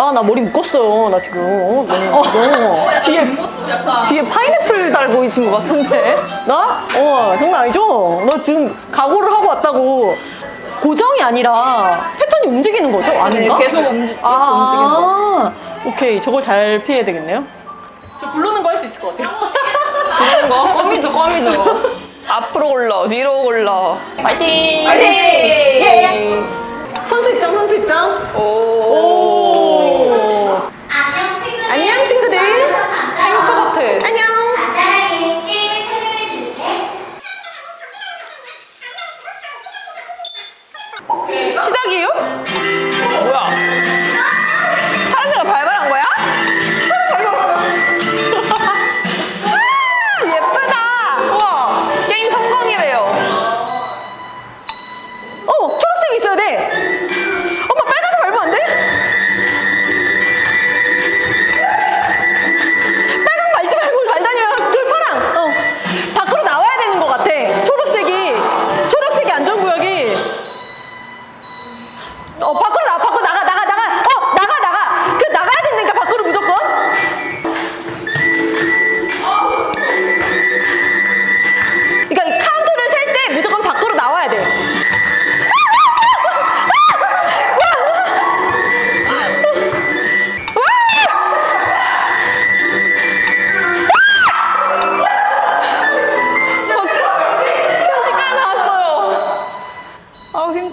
아 나 머리 묶었어요 나 지금. 어, 너무 어. 너무. 어, 뒤에 뒤에 파인애플 달고 있친것 같은데? 나? 어 장난 아니죠? 너 지금 각오를 하고 왔다고. 고정이 아니라 패턴이 움직이는 거죠? 네, 아닌가? 네, 계속 움직- 계속 아, 오케이 저걸 잘 피해야 되겠네요. 저 부르는 거 할 수 있을 것 같아요. 그런 거? 껌이죠 껌이죠. 앞으로 올라 뒤로 올라. 파이팅! 파이팅! 예. 선수 입장 선수 입장. 오,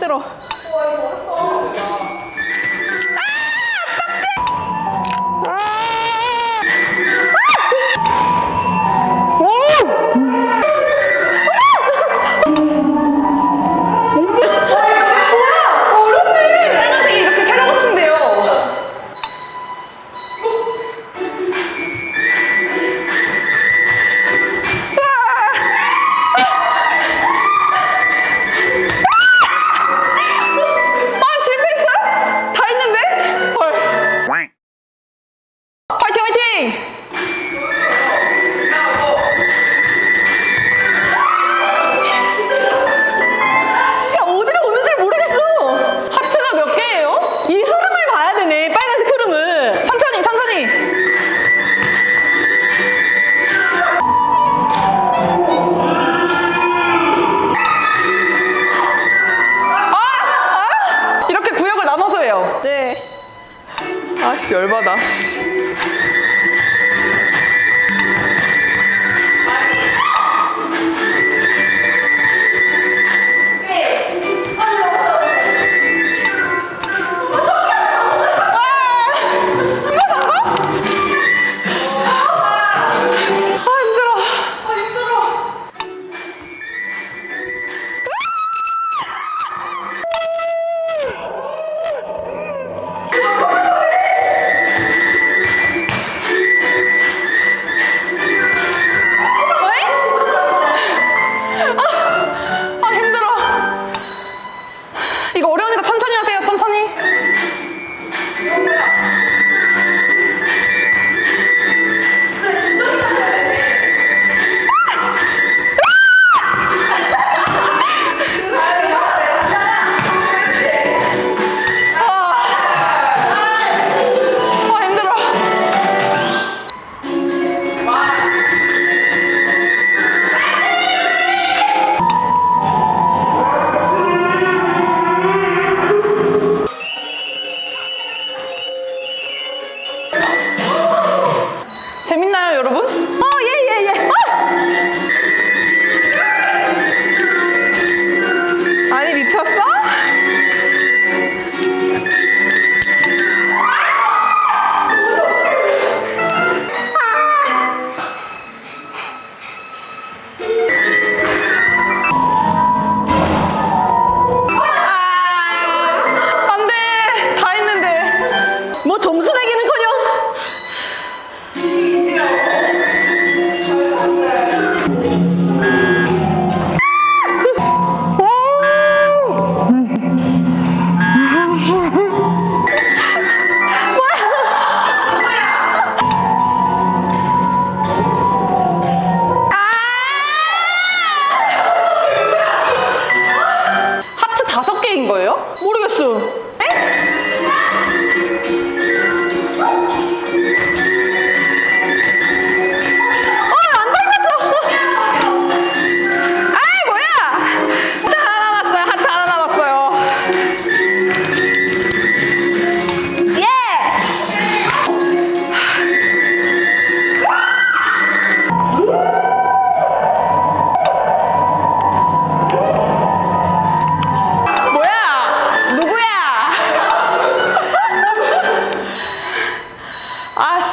힘들어. 거예요. 네. 아, 씨, 열받아.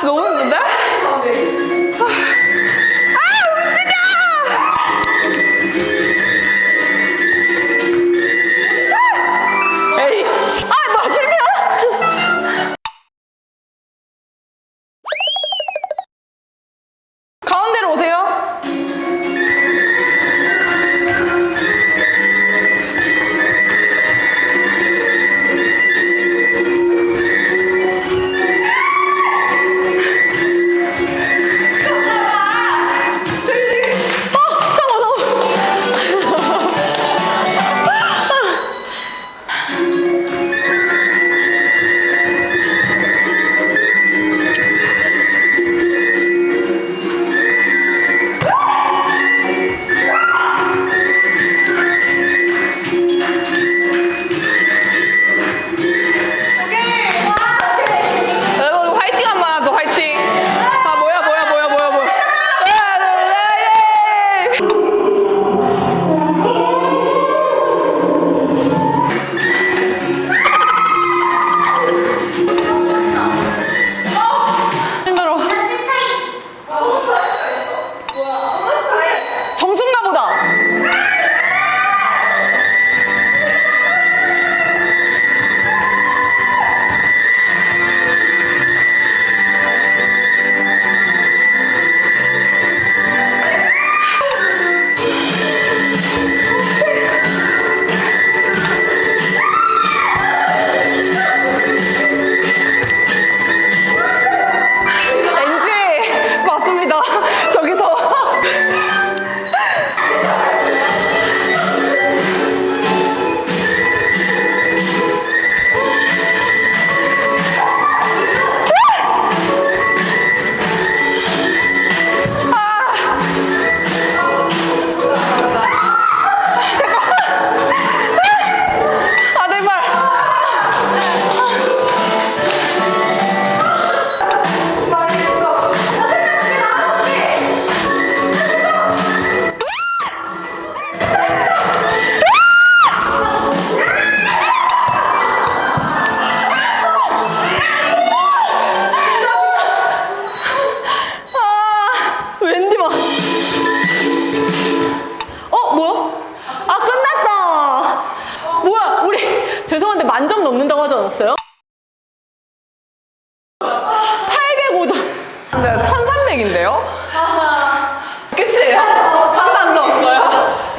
너무 힘든데?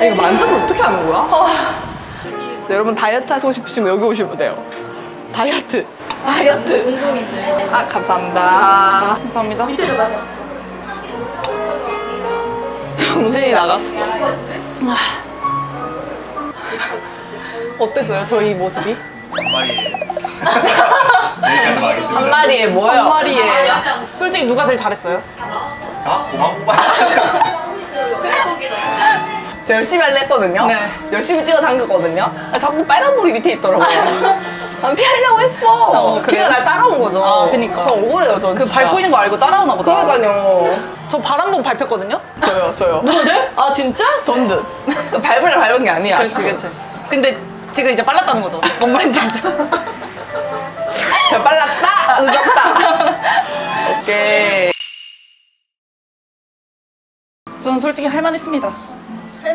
없어요? 이거 만져서 어떻게 하는 거야? 자, 여러분 다이어트 하시고 싶으시면 여기 오시면 돼요. 다이어트. 다이어트. 운동인데. 아, 감사합니다. 감사합니다. 정신이 나갔어. 아. 어땠어요, 저희 모습이? 한 마리에 여기까지 뭐예요? 한 마리에. 솔직히 누가 제일 잘했어요? 다 고만 뽑아. 제가 열심히 하려 했거든요. 네. 열심히 뛰어당겼거든요. 아, 자꾸 빨간불이 밑에 있더라고요. 난 피하려고 했어. 어, 그래요? 날 따라온 거죠. 아, 그니까. 저 억울해요, 전 그 진짜. 밟고 있는 거 알고 따라오나 보다. 그러니까요. 저 발 한 번 밟혔거든요? 저요, 저요. 누구들? 아 진짜? 전 듯. 밟으려 밟은 게 아니야. 그렇지, 그렇지. 근데 제가 이제 빨랐다는 거죠. 뭔 말인지 알죠? 저 빨랐다, 늦었다. 오케이. 저는 솔직히 할만했습니다.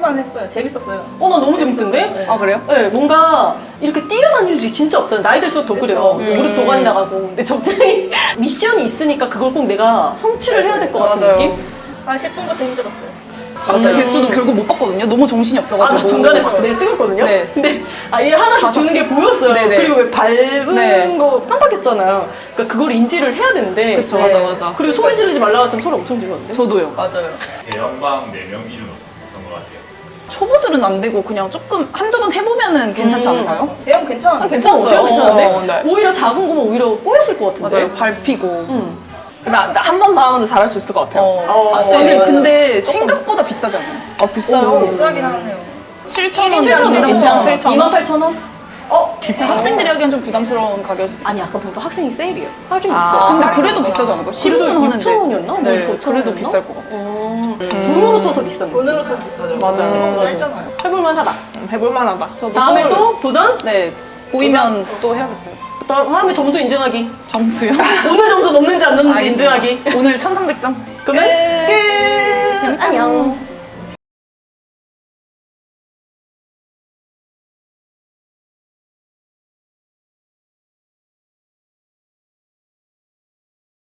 할만했어요. 재밌었어요. 어, 나 너무 재밌던데? 아, 그래요? 네, 뭔가 이렇게 뛰어다닐 일이 진짜 없잖아요. 나이 들수록 더 그래요. 음. 무릎 도관 나가고. 근데 적당히 미션이 있으니까 그걸 꼭 내가 성취를 해야 될 것 같은 맞아요. 느낌? 한 10분부터 힘들었어요. 맞아요. 개수도 결국 못 봤거든요. 너무 정신이 아, 없어가지고. 나 중간에 봤어. 내가 찍었거든요. 네. 근데 아얘 하나씩 주는 게 보였어요. 네 네. 그리고 왜 밟은 네. 거 깜빡했잖아요. 그러니까 그걸 인지를 해야 되는데. 그쵸, 맞아, 맞아. 그리고 소리 지르지 말라고 했더니 소리 엄청 지르는데. 저도요. 맞아요. 대형방 4명 이름? 초보들은 안 되고 그냥 조금 한두 번 해보면은 괜찮지 음. 않을까요? 대형 괜찮아. 아, 괜찮았어요. 어, 괜찮은데? 어, 네. 오히려 작은 거면 오히려 꼬였을 것 같은데. 맞아요. 밟히고. 응. 나한 번 더 하면 잘할 수 있을 것 같아요. 어. 아, 근데, 맞아요. 근데 생각보다 비싸지 않아요? 어, 비싸요. 비싸긴 하네요. 7,000원 7,000원, 괜찮죠? 28,000원? 어? 학생들이 하기엔 좀 부담스러운 가격일 수도 있고. 아니, 아까 보통 학생이 세일이에요. 할인이 아. 있어. 근데 그래도 비싸지 않을까? 그래도 15분 하는데. 6,000원이었나? 네, 뭐 5,000원 그래도 이었나? 비쌀 것 같아. 음. 분으로 쳐서 비싼 거. 돈으로 좀 비싸죠. 맞아요. 음, 맞아요. 짧잖아요. 해볼만 하다. 음, 해볼만하다. 저도 다음에 서울- 또 도전? 네, 보이면 또 해야겠어요. 다음에 점수 인증하기. 점수요? 오늘 점수 높는지 안 높는지 알겠습니다. 인증하기. 오늘 1300점. 그러면 끝. 재밌다. 안녕.